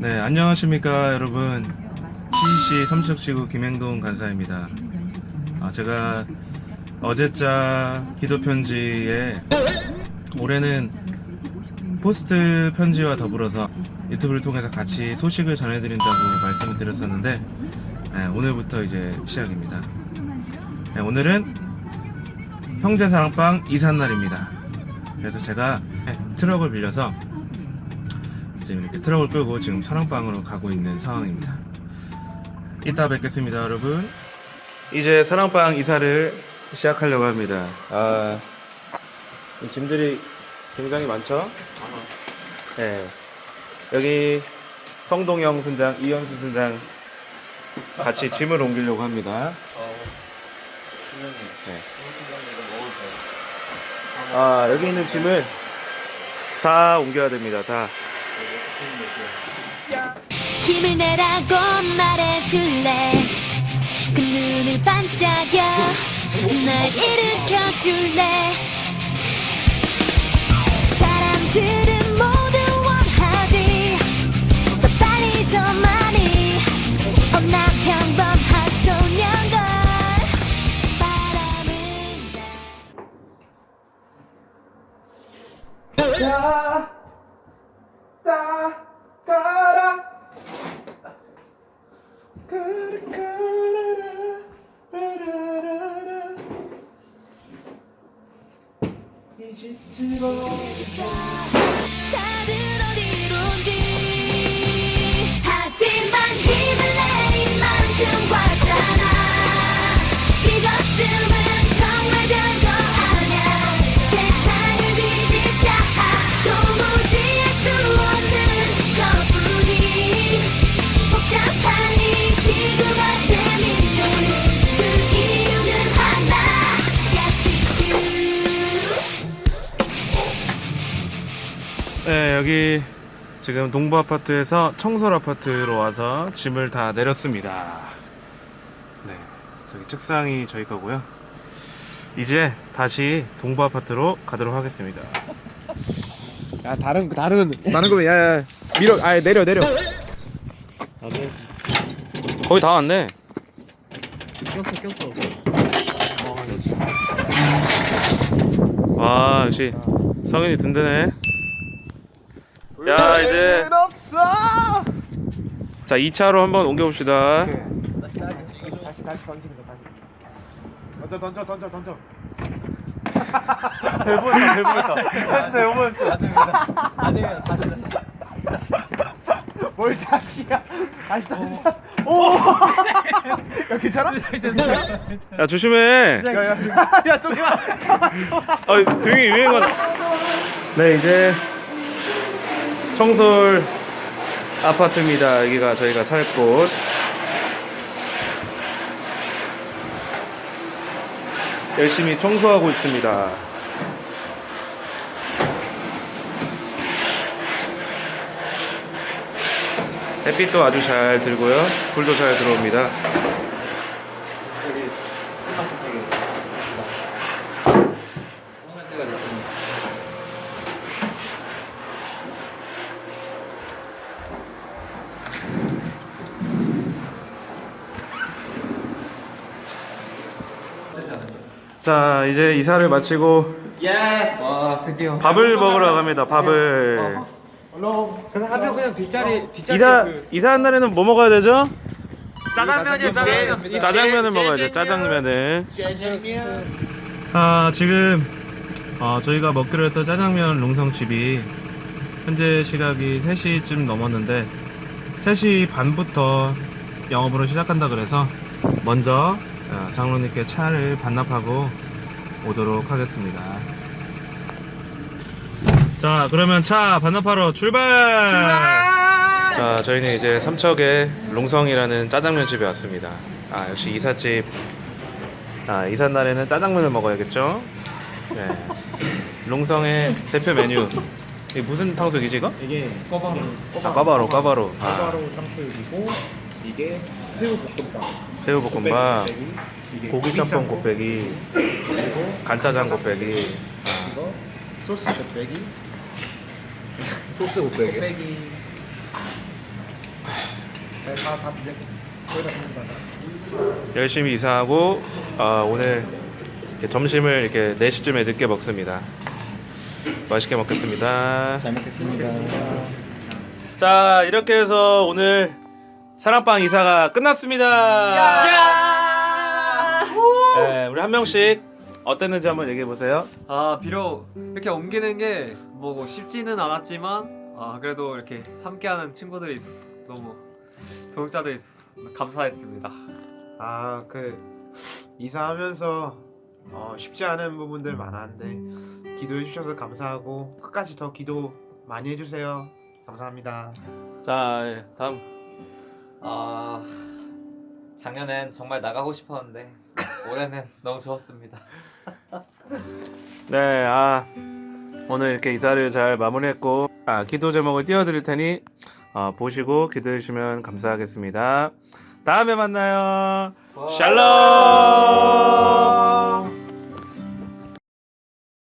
네, 안녕하십니까, 여러분. TC 삼척지구 김행동 간사입니다. 아, 제가 어제자 기도 편지에 올해는 포스트 편지와 더불어서 유튜브를 통해서 같이 소식을 전해드린다고 말씀을 드렸었는데, 네, 오늘부터 이제 시작입니다. 네, 오늘은 형제 사랑방 이삿날입니다. 그래서 제가 트럭을 빌려서 지금 이렇게 트럭을 끌고 지금 사랑방으로 가고 있는 상황입니다. 이따 뵙겠습니다, 여러분. 이제 사랑방 이사를 시작하려고 합니다. 아, 이 짐들이 굉장히 많죠? 네. 여기 성동영 순장, 이현수 순장 같이 짐을 옮기려고 합니다. 네. 아, 여기 있는 짐을 다 옮겨야 됩니다, 다. 힘을 내라고 말해줄래? 그 눈을 반짝여 날 일으켜줄래? 사람들은 모두 원하지. 더 빨리 더 많이 어, 나 평범한 소년걸. 바람은 다 따, 따, 따라. 까르까라라, 라라라라. 이집트 여기 지금 동부 아파트에서 청솔 아파트로 와서 짐을 다 내렸습니다. 네, 저기 책상이 저희 거고요. 이제 다시 동부 아파트로 가도록 하겠습니다. 야 다른 다른 다른 거면 야야 밀어 아 내려 내려 거의 다 왔네. 꼈어 꼈어 와, 역시 성인이 든든해. 야, 이제 없어? 자 2차로 한번 옮겨봅시다. 다시 다시 던집니다 다시. 던져 던져 던져 던져. 배보였다 배보였다. 다시 배보였어. 안됩니다. 안됩니다. 다시 뭘 다시야? 다시 다시 오 야 괜찮아? 괜찮아? 야 조심해. 야야 야 저기만. 참아 참아 아, 등이 유행한. 네, 이제 청솔 아파트입니다. 여기가 저희가 살 곳. 열심히 청소하고 있습니다. 햇빛도 아주 잘 들고요. 불도 잘 들어옵니다. 자, 이제 이사를 마치고 예스 와 드디어 밥을 먹으러 갑니다. 밥을. 그래서 한명 그냥 뒷자리 뒷자리 이사 이사한 날에는 뭐 먹어야 되죠? 짜장면이요 짜장면 짜장면을 먹어야죠. 짜장면을. 아 지금 어, 저희가 먹기로 했던 짜장면 롱성집이 현재 시각이 3시쯤 넘었는데 3시 반부터 영업으로 시작한다 그래서 먼저 어, 장로님께 차를 반납하고 오도록 하겠습니다. 자 그러면 차 반납하러 출발! 자 저희는 이제 삼척의 롱성이라는 짜장면 집에 왔습니다. 아 역시 이삿집 아, 이삿 날에는 짜장면을 먹어야겠죠? 네. 롱성의 대표 메뉴. 이게 무슨 탕수육이지 이거? 이게 꺼바로 아, 까바로, 까바로. 아, 꺼바로 탕수육이고 이게 새우 볶음밥 새우 볶음밥, 곱빼기, 이게 고기 짬뽕 곱빼기, 그리고 간짜장 곱빼기. 아, 이거 소스 곱빼기 소스 곱빼기 곱빼기 다다 거다. 열심히 이사하고 어, 오늘 이렇게 점심을 이렇게 4시쯤에 늦게 먹습니다. 맛있게 먹겠습니다. 잘 먹겠습니다. 자 이렇게 해서 오늘 사랑방 이사가 끝났습니다. 네, 우리 한 명씩 어땠는지 한번 얘기해 보세요. 아 비록 이렇게 옮기는 게 뭐 쉽지는 않았지만 아 그래도 이렇게 함께하는 친구들이 있- 너무 도둑자들이 있- 감사했습니다. 아 그 이사하면서 어, 쉽지 않은 부분들 많았는데 기도해 주셔서 감사하고 끝까지 더 기도 많이 해주세요. 감사합니다. 자 예, 다음 아 작년엔 정말 나가고 싶었는데 올해는 너무 좋았습니다. 네, 아 오늘 이렇게 이사를 잘 마무리했고 아 기도 제목을 띄워드릴 테니 어, 보시고 기도해 주시면 감사하겠습니다. 다음에 만나요. 샬롬.